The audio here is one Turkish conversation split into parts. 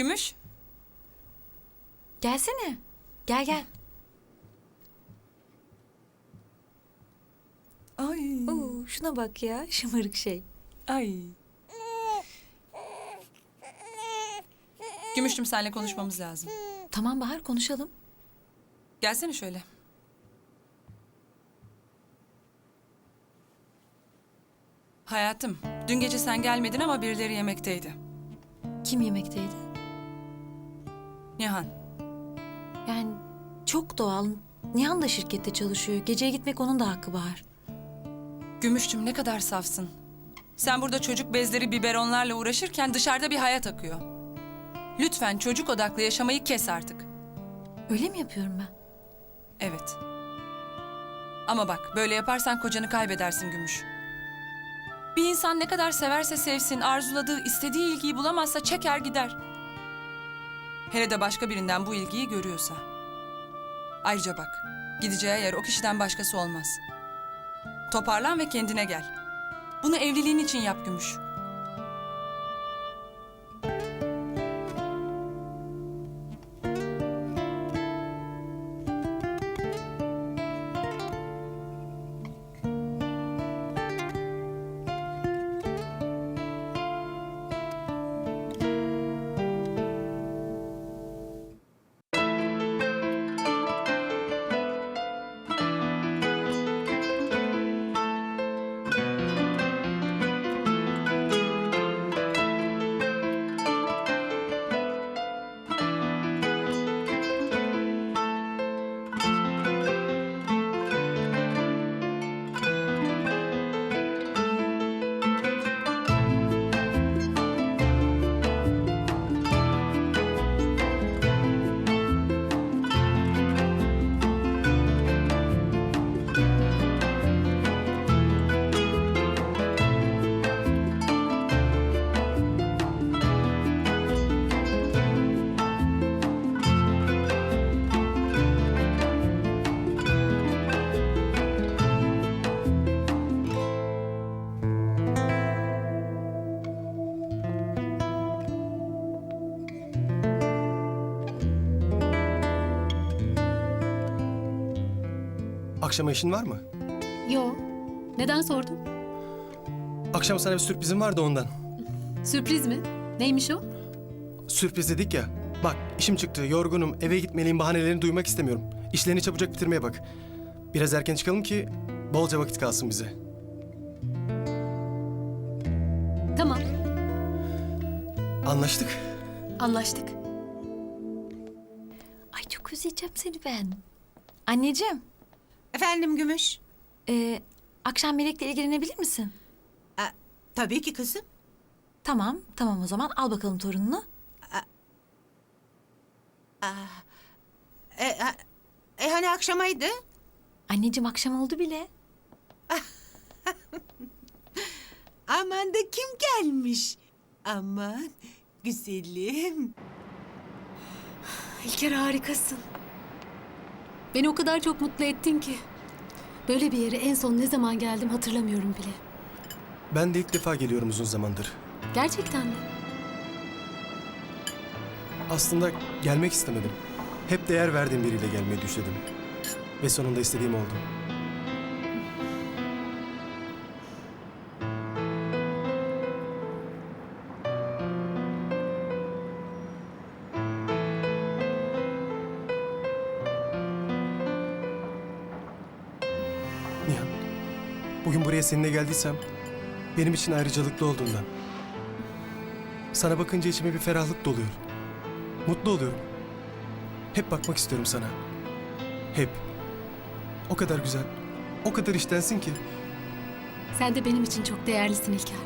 Gümüş, Gelsene. Gel gel. Ay. Oo, şuna bak ya şımarık şey. Ay. Gümüştüm seninle konuşmamız lazım. Tamam Bahar konuşalım. Gelsene şöyle. Hayatım, dün gece sen gelmedin ama birileri yemekteydi. Kim yemekteydi? Nihan. Yani çok doğal. Nihan da şirkette çalışıyor. Geceye gitmek onun da hakkı Bahar. Gümüştüm ne kadar safsın. Sen burada çocuk bezleri biberonlarla uğraşırken dışarıda bir hayat akıyor. Lütfen çocuk odaklı yaşamayı kes artık. Öyle mi yapıyorum ben? Evet. Ama bak böyle yaparsan kocanı kaybedersin Gümüş. Bir insan ne kadar severse sevsin, arzuladığı, istediği ilgiyi bulamazsa çeker gider. Hele de başka birinden bu ilgiyi görüyorsa. Ayrıca bak, gideceği yer o kişiden başkası olmaz. Toparlan ve kendine gel. Bunu evliliğin için yap Gümüş. Akşama işin var mı? Yo. Neden sordun? Akşam sana bir sürprizim vardı ondan. Sürpriz mi? Neymiş o? Sürpriz dedik ya. Bak işim çıktı, yorgunum, eve gitmeliyim bahanelerini duymak istemiyorum. İşlerini çabucak bitirmeye bak. Biraz erken çıkalım ki bolca vakit kalsın bize. Tamam. Anlaştık. Anlaştık. Ay çok özleyeceğim seni ben. Anneciğim, Efendim Gümüş? e, akşam Melek'le ilgilenebilir misin? Aa, tabii ki kızım. Tamam, tamam o zaman al bakalım torununu. E, ha- e, hani akşamaydı? Anneciğim akşam oldu bile. Aman da kim gelmiş? Aman güzelim. İlker harikasın. Beni o kadar çok mutlu ettin ki. Böyle bir yere en son ne zaman geldim hatırlamıyorum bile. Ben de ilk defa geliyorum uzun zamandır. Gerçekten mi? Aslında gelmek istemedim. Hep değer verdiğim biriyle gelmeyi düşledim. Ve sonunda istediğim oldu. Buraya seninle geldiysem benim için ayrıcalıklı olduğundan. Sana bakınca içime bir ferahlık doluyor. Mutlu oluyorum. Hep bakmak istiyorum sana. Hep. O kadar güzel. O kadar iştensin ki. Sen de benim için çok değerlisin İlker.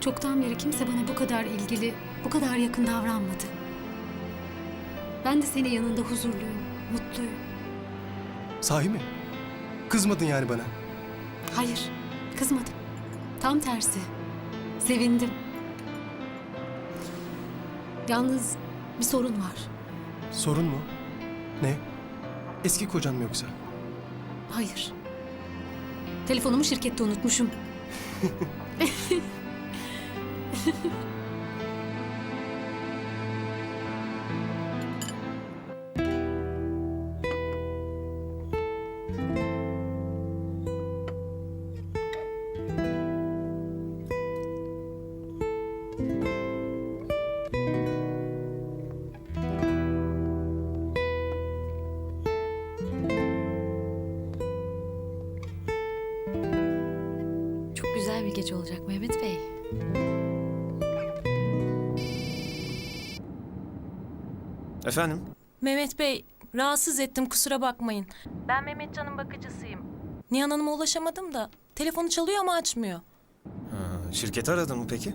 Çoktan beri kimse bana bu kadar ilgili, bu kadar yakın davranmadı. Ben de senin yanında huzurluyum, mutluyum. Sahi mi? Kızmadın yani bana. Hayır, kızmadım. Tam tersi. Sevindim. Yalnız bir sorun var. Sorun mu? Ne? Eski kocan mı yoksa? Hayır. Telefonumu şirkette unutmuşum. gece olacak Mehmet Bey. Efendim? Mehmet Bey, rahatsız ettim kusura bakmayın. Ben Mehmetcan'ın bakıcısıyım. Nihan Hanım'a ulaşamadım da telefonu çalıyor ama açmıyor. Ha, şirketi aradın mı peki?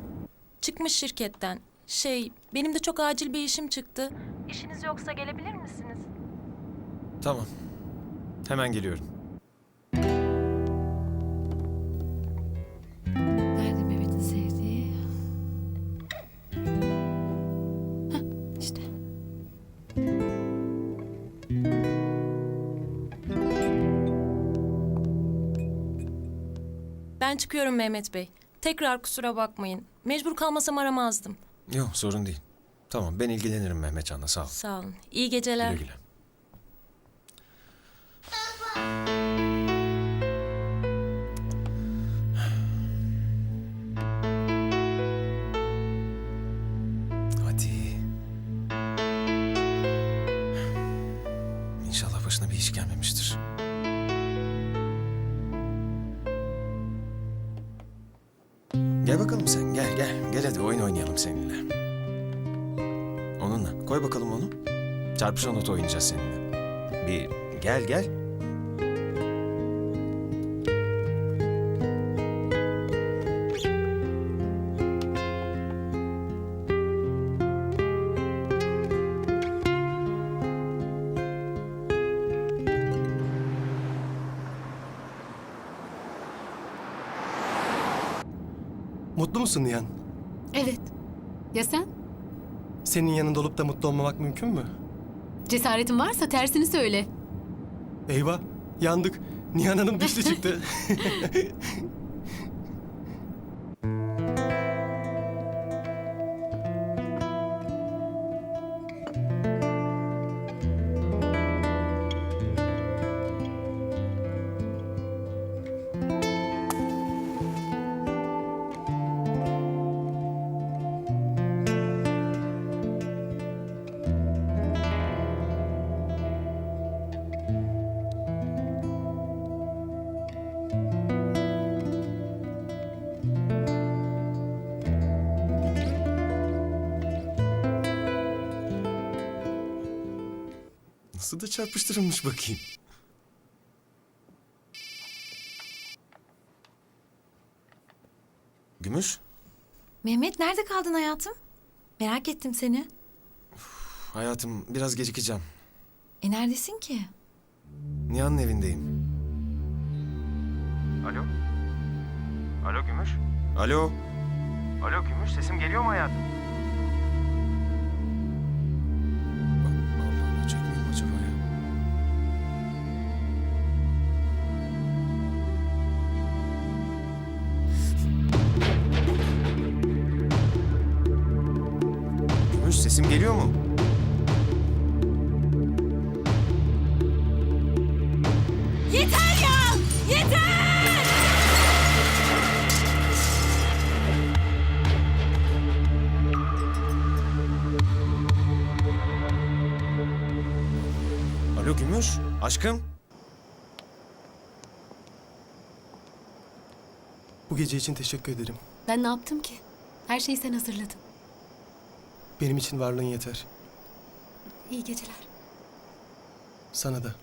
Çıkmış şirketten. Şey, benim de çok acil bir işim çıktı. İşiniz yoksa gelebilir misiniz? Tamam. Hemen geliyorum. Ben çıkıyorum Mehmet Bey. Tekrar kusura bakmayın. Mecbur kalmasam aramazdım. Yok sorun değil. Tamam ben ilgilenirim Mehmetcan'la sağ ol. Sağ olun. İyi geceler. Güle güle. Gel bakalım sen gel gel. Gel hadi oyun oynayalım seninle. Onunla. Koy bakalım onu. Çarpışan not oynayacağız seninle. Bir gel gel. Mutlu musun Nihan? Evet. Ya sen? Senin yanında olup da mutlu olmamak mümkün mü? Cesaretin varsa tersini söyle. Eyvah, yandık. Nihan Hanım düştü çıktı. Nasıl da çarpıştırılmış bakayım. Gümüş, Mehmet nerede kaldın hayatım? Merak ettim seni. hayatım biraz gecikeceğim. E neredesin ki? Nihan'ın evindeyim. Alo? Alo Gümüş? Alo, Alo Gümüş sesim geliyor mu hayatım? Alo Gümüş, aşkım. Bu gece için teşekkür ederim. Ben ne yaptım ki? Her şeyi sen hazırladın. Benim için varlığın yeter. İyi geceler. Sana da.